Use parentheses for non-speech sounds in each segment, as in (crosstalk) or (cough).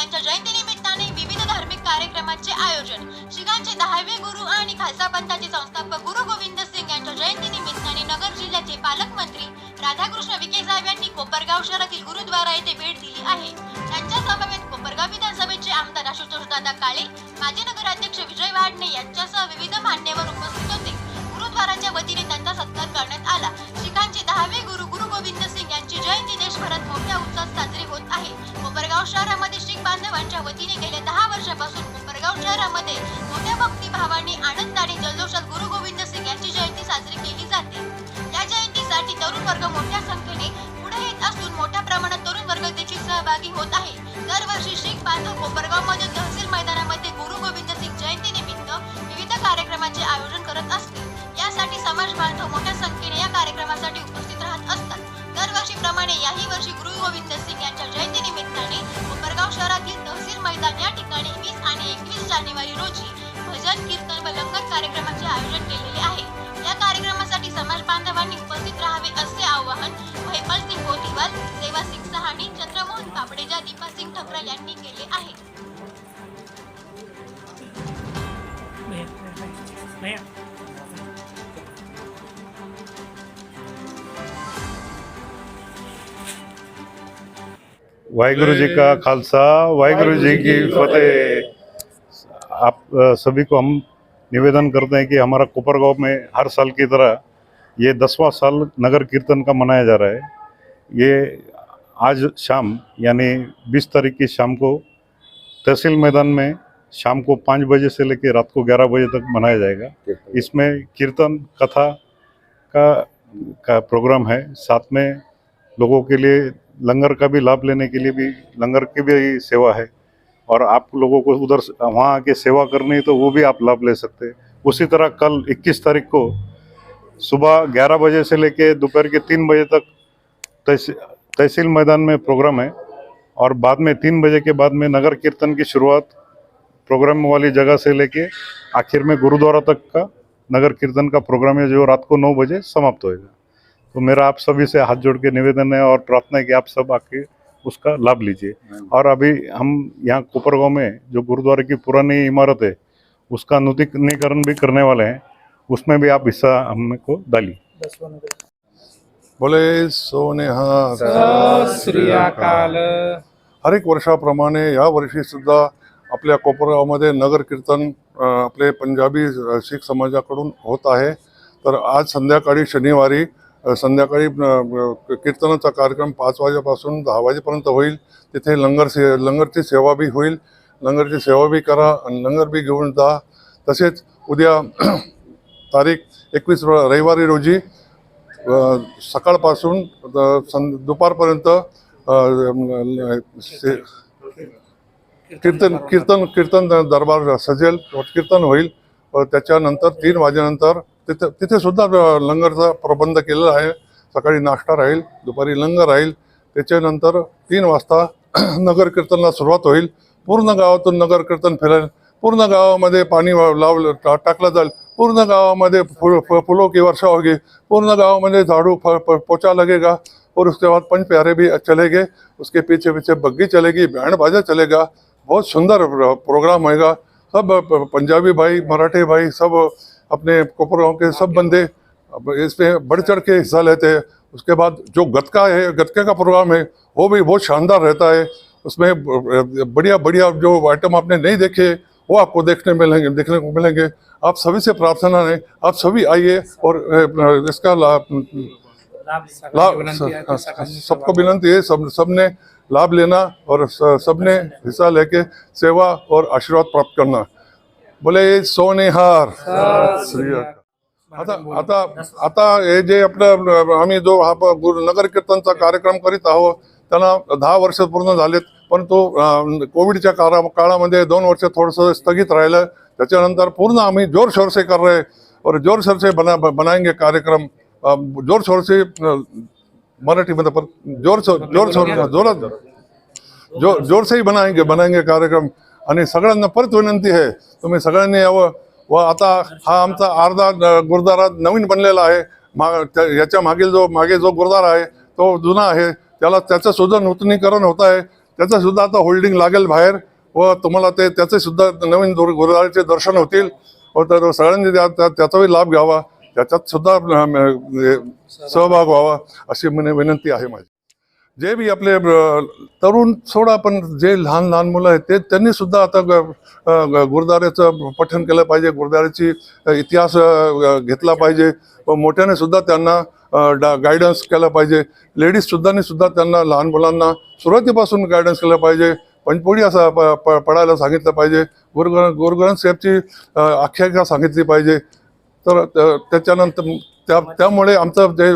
यांच्या जयंतीनिमित्ताने विविध धार्मिक कार्यक्रमांचे आयोजन. शिखांचे दहावे गुरु आणि खालसा पंथाचे संस्थापक गुरु गोविंद सिंग यांच्या जयंतीनिमित्ताने नगर जिल्ह्याचे पालकमंत्री राधाकृष्ण विखे साहेब यांनी कोपरगाव शहरातील गुरुद्वारा येथे भेट दिली आहे. त्यांच्या समवेत कोपरगाव विधानसभेचे आमदार आशुतोष दादा काळे माजी नगराध्यक्ष विजय वाडणे यांच्यासह विविध मान्यवर उपस्थित होते. गुरुद्वाराच्या वतीने त्यांचा सत्कार करण्यात आला. शिखांचे दहावे गुरु गुरु गोविंद सिंग यांची जयंती देशभरात मोठ्या उत्साहात साजरी होत आहे. कोपरगाव शहरामध्ये बांधवांच्या वतीने गेल्या दहा वर्षापासून कोपरगाव शहरामध्ये मोठ्या भक्तिभावाने आनंदाने जल्लोषात गुरु गोविंद सिंग यांची जयंती साजरी केली जाते. या जयंतीसाठी तरुण वर्ग मोठ्या संख्येने पुढे येत असून मोठ्या प्रमाणात तरुण वर्ग देखील सहभागी होत आहे. दरवर्षी शीख बांधव कोपरगावमध्ये तहसील भैया वाहिगुरु जी का खालसा वाहिगुरु जी की फतेह। आप सभी को हम निवेदन करते हैं कि हमारा कोपरगांव में हर साल की तरह ये दसवां साल नगर कीर्तन का मनाया जा रहा है। ये आज शाम यानी 20 तारीख की शाम को तहसील मैदान में शाम को पाँच बजे से लेकर रात को ग्यारह बजे तक मनाया जाएगा। इसमें कीर्तन कथा का का प्रोग्राम है। साथ में लोगों के लिए लंगर का भी लाभ लेने के लिए भी लंगर की भी सेवा है। और आप लोगों को उधर वहाँ आके सेवा करनी है तो वो भी आप लाभ ले सकते हैं। उसी तरह कल 21 तारीख को सुबह 11 बजे से लेके दोपहर के तीन बजे तक तहसी- तहसील मैदान में प्रोग्राम है। और बाद में तीन बजे के बाद में नगर कीर्तन की शुरुआत प्रोग्राम वाली जगह से लेके आखिर में गुरुद्वारा तक का नगर कीर्तन का प्रोग्राम है जो रात को नौ बजे समाप्त होएगा। तो मेरा आप सभी से हाथ जोड़ के निवेदन है और प्रार्थना है कि आप सब आके उसका लाभ लीजिए। और अभी हम यहाँ कोपरगांव में जो गुरुद्वारे की पुरानी इमारत है उसका नूतनीकरण भी करने वाले हैं। उसमें भी आप हिस्सा हमको डालिए बोले सोने हार सत श्री अकाल। हर एक वर्षाप्रमाणे या वर्षी सुद्धा आपल्या कोपरगावमध्ये नगर कीर्तन आपले पंजाबी शीख समाजाकडून होत आहे. तर आज संध्याकाळी शनिवारी संध्याकाळी कीर्तनाचा कार्यक्रम पाच वाजेपासून दहा वाजेपर्यंत होईल. तिथे लंगर से लंगरची सेवा बी होईल. लंगरची सेवा बी करा आणि लंगर बी घेऊन जा. तसेच उद्या (clears throat) तारीख एकवीस रविवारी रोजी सकाळपासून सं दुपारपर्यंत कीर्तन कीर्तन कीर्तन दरबार सजेल कीर्तन होईल. व त्याच्यानंतर तीन वाजेनंतर तिथे तिथे सुद्धा लंगरचा प्रबंध केलेला आहे. सकाळी नाश्ता राहील दुपारी लंगर राहील. त्याच्यानंतर तीन वाजता (clears throat) नगर कीर्तनला सुरुवात होईल. पूर्ण गावातून नगर कीर्तन फिरेल. पूर्ण गावामध्ये पाणी वा- लावलं टा- टाकलं जाईल. पूर्ण गावामध्ये फुल फ- फुलों की वर्षा होगी. पूर्ण गावामध्ये झाड़ू फ- प- पोछा लगेगा. और उसके बाद पंच प्यारे भी गए उसके पीछे पीछे बग्गी चलेगी बैंड बाजा चलेगा. बहुत सुंदर प्रोग्राम होएगा। सब पंजाबी भाई मराठी भाई सब अपने कोपरगांव के सब बंदे इसमें बढ़ चढ़ के हिस्सा लेते हैं। उसके बाद जो गतका है गतके का प्रोग्राम है वो भी बहुत शानदार रहता है। उसमें बढ़िया बढ़िया जो आइटम आपने नहीं देखे वो आपको देखने मिलेंगे देखने को मिलेंगे। आप सभी से प्रार्थना है आप सभी आइए और इसका लाभ सबको विनंती है सब सबने लाभ लेना और स- सबने हिस्सा लेके सेवा और आशीर्वाद प्राप्त करना। बोले सोनेहार। श्री आता आता आता हे जे आपलं आम्ही जो हा गुरु नगर कीर्तनचा कार्यक्रम करीत आहोत त्यांना दहा वर्ष पूर्ण झालेत परंतु तो कोविडच्या काळा काळामध्ये दोन वर्ष थोडंसं स्थगित राहिलं. त्याच्यानंतर पूर्ण आम्ही जोर शोर से कर रहे और जोर शोर से बना बनाएंगे कार्यक्रम. अं, जोर शोर से मराठीमध्ये पण जोर शोर जोर शोर जोरात जो. जोर से ही बनाएंगे बनाएंगे कार्यक्रम. आणि सगळ्यांना परत विनंती आहे तुम्ही सगळ्यांनी यावं. व आता हा आमचा अर्धा गुरुद्वारा नवीन बनलेला आहे. मा त्या- याच्या मागील जो मागे जो गुरुद्वारा आहे तो जुना आहे. त्याला त्याचं सुद्धा नूतनीकरण होत आहे. त्याचं सुद्धा आता होल्डिंग लागेल बाहेर. व तुम्हाला ते त्याचे सुद्धा नवीन गुरुद्वाराचे दर्शन होतील. व तर सगळ्यांनी त्या- त्या- त्याचाही लाभ घ्यावा. त्याच्यात सुद्धा म्हणजे सहभाग व्हावा अशी म्हणे विनंती आहे माझी. जे बी आपले तरुण सोडा पण जे लहान लहान मुलं आहेत ते त्यांनी सुद्धा आता ग- गुरुद्वाऱ्याचं पठण केलं पाहिजे गुरुद्वाऱ्याची इतिहास घेतला पाहिजे. व मोठ्याने सुद्धा त्यांना गायडन्स केलं पाहिजे. लेडीज सुद्धाने सुद्धा त्यांना लहान मुलांना सुरुवातीपासून गायडन्स केलं पाहिजे. पंचपोळी असं प- प- पडायला सांगितलं पाहिजे. गुरुग्रंथ गुरुग्रंथ साहेबची आख्यायिका सांगितली पाहिजे. तर त्याच्यानंतर त्या त्यामुळे आमचं जे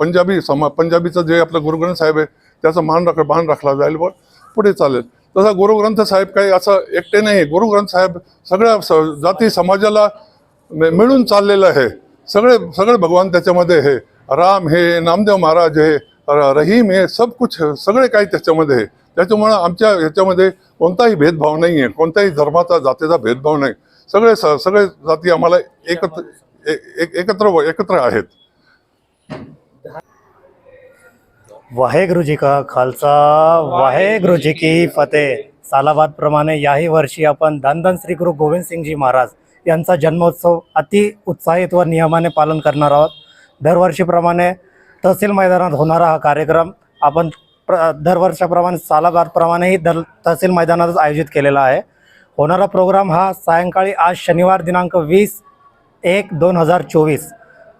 पंजाबी समा पंजाबीचं जे आपलं गुरुग्रंथ साहेब आहे त्याचं मान राख मान राखला जाईल व पुढे चालेल. तसा गुरुग्रंथ साहेब काही असं एकटे नाही गुरुग्रंथ साहेब सगळ्या स- जाती समाजाला मिळून चाललेलं आहे. सगळे सगळे भगवान त्याच्यामध्ये हे राम हे नामदेव महाराज हे र- रहीम हे सब कुछ सगळे काही त्याच्यामध्ये आहे. त्याच्यामुळं आमच्या ह्याच्यामध्ये कोणताही भेदभाव नाही आहे कोणत्याही धर्माचा जातीचा भेदभाव नाही. सगळे सगळे जाती आम्हाला एकत्र एकत्र एकत्र आहेत. वाहेगुरु जी का खालसा वाहेगुरु जी की फतेह. सालाबाद प्रमाणे याही वर्षी आपण धन धन श्री गुरु गोविंद सिंगजी महाराज यांचा जन्मोत्सव अति उत्साहित व नियमाने पालन करणार आहोत. दरवर्षीप्रमाणे तहसील मैदानात होणारा हा कार्यक्रम आपण प्र दरवर्षाप्रमाणे सालाबादप्रमाणेही दर तहसील मैदानातच आयोजित केलेला आहे. होणारा प्रोग्राम हा सायंकाळी आज शनिवार दिनांक वीस एक दोन हजार चोवीस.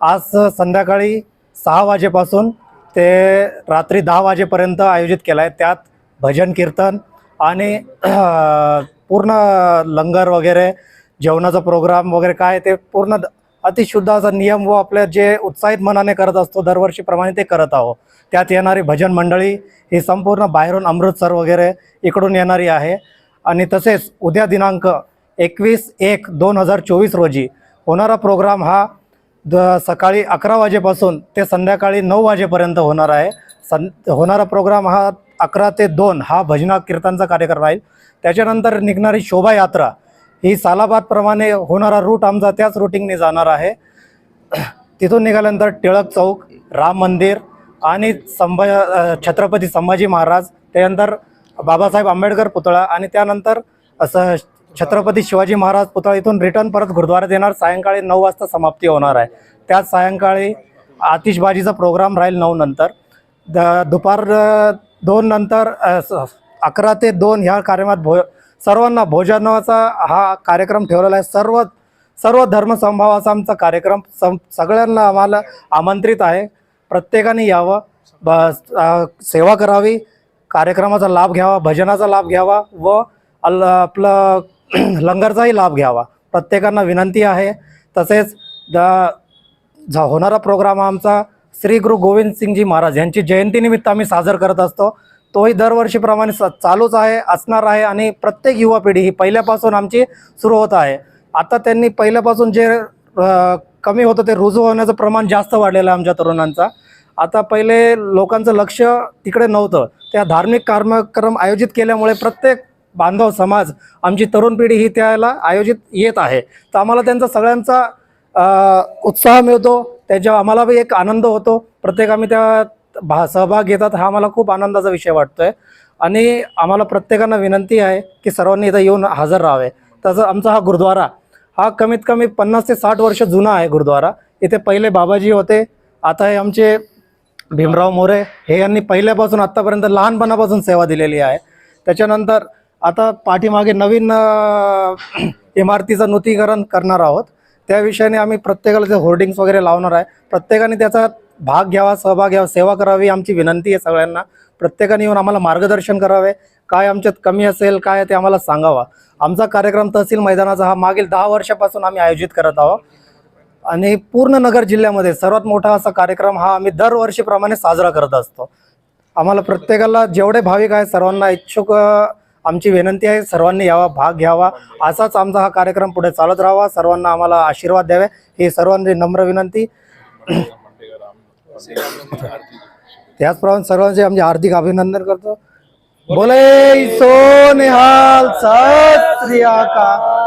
आज संध्याकाळी सहा वाजेपासून ते रात्री दहा वाजेपर्यंत आयोजित केला आहे त्यात भजन कीर्तन आणि (clears throat) पूर्ण लंगर वगैरे जेवणाचा प्रोग्राम वगैरे काय ते पूर्ण द- अतिशुद्ध असा नियम व आपल्या जे उत्साहित मनाने करत असतो दरवर्षीप्रमाणे ते करत आहो. त्यात येणारी भजन मंडळी ही संपूर्ण बाहेरून अमृतसर वगैरे इकडून येणारी आहे. आणि तसेच उद्या दिनांक एकवीस एक दोन हजार चोवीस रोजी होणारा प्रोग्राम हा द सकाळी अकरा वाजेपासून ते संध्याकाळी नऊ वाजेपर्यंत होणार आहे. सं होणारा प्रोग्राम हा अकरा ते दोन हा भजना कीर्तनचा कार्यक्रम राहील. त्याच्यानंतर निघणारी शोभायात्रा ही सालाबादप्रमाणे होणारा रूट आमचा त्याच रुटिंगने जाणार आहे. तिथून निघाल्यानंतर टिळक चौक राम मंदिर आणि संभा छत्रपती संभाजी महाराज. त्यानंतर बाबासाहेब आंबेडकर पुतळा आणि त्यानंतर असं छत्रपती शिवाजी महाराज पुतळा इथून रिटर्न परत गुरुद्वारात येणार सायंकाळी नऊ वाजता समाप्ती होणार आहे. त्याच सायंकाळी आतिषबाजीचा प्रोग्राम राहील नऊ नंतर. द दुपार दोन नंतर स- अकरा ते दोन ह्या कार्यक्रमात भो सर्वांना भोजनाचा हा कार्यक्रम ठेवलेला आहे. सर्व सर्व धर्मसंभावाचा आमचा कार्यक्रम सम सगळ्यांना आम्हाला आमंत्रित आहे. प्रत्येकाने यावं. ब सेवा करावी. कार्यक्रमाचा लाभ घ्यावा भजनाचा लाभ घ्यावा व अल आपलं (clears throat) लंगरचाही लाभ घ्यावा. प्रत्येकांना विनंती आहे. तसेच द झा होणारा प्रोग्राम आमचा श्री गुरु गोविंद सिंगजी महाराज यांची जयंतीनिमित्त आम्ही साजर करत असतो. तोही दरवर्षीप्रमाणे स चालूच आहे असणार आहे आणि प्रत्येक युवा पिढी ही पहिल्यापासून आमची सुरू होत आहे. आता त्यांनी पहिल्यापासून जे कमी होतं ते रुजू होण्याचं प्रमाण जास्त वाढलेलं आहे आमच्या तरुणांचा. आता पहिले लोकांचं लक्ष तिकडे नव्हतं. त्या धार्मिक कार्यक्रम आयोजित केल्यामुळे प्रत्येक बांधव समाज आमची तरुण पिढी ही त्याला आयोजित येत आहे. तर आम्हाला त्यांचा सगळ्यांचा उत्साह मिळतो. त्याच्या आम्हाला बी एक आनंद होतो. प्रत्येक आम्ही त्या भा सहभाग घेतात हा आम्हाला खूप आनंदाचा विषय वाटतो आहे आणि आम्हाला प्रत्येकांना विनंती आहे की सर्वांनी इथं येऊन हजर राहावे. तसं आमचा हा गुरुद्वारा हा कमीत कमी पन्नास ते साठ वर्ष जुना आहे गुरुद्वारा. इथे पहिले बाबाजी होते. आता हे आमचे भीमराव मोरे हे यांनी पहिल्यापासून आत्तापर्यंत लहानपणापासून सेवा दिलेली आहे. त्याच्यानंतर आता पाठीमागे नवीन (clears throat) इमारतीचं नूतीकरण करणार आहोत. त्या विषयाने आम्ही प्रत्येकाला ते होर्डिंग्स वगैरे लावणार आहे प्रत्येकाने त्याचा भाग घ्यावा सहभाग घ्यावा सेवा करावी आमची विनंती आहे सगळ्यांना. प्रत्येकाने येऊन आम्हाला मार्गदर्शन करावे काय आमच्यात कमी असेल काय ते आम्हाला सांगावा. आमचा कार्यक्रम तहसील मैदानाचा हा मागील दहा वर्षापासून आम्ही आयोजित करत आहोत. आणि पूर्ण नगर जिल्ह्यामध्ये सर्वात मोठा असा कार्यक्रम हा आम्ही दरवर्षीप्रमाणे साजरा करत असतो. आम्हाला प्रत्येकाला जेवढे भाविक आहेत सर्वांना इच्छुक आमची विनंती आहे सर्वांनी यावा भाग घ्यावा. असाच आमचा हा कार्यक्रम पुढे चालत राहावा. सर्वांना आम्हाला आशीर्वाद द्यावे. ही सर्वांची नम्र विनंती. त्याचप्रमाणे सर्वांचे आमचे हार्दिक अभिनंदन करतो. बोले सो निहाल सत श्री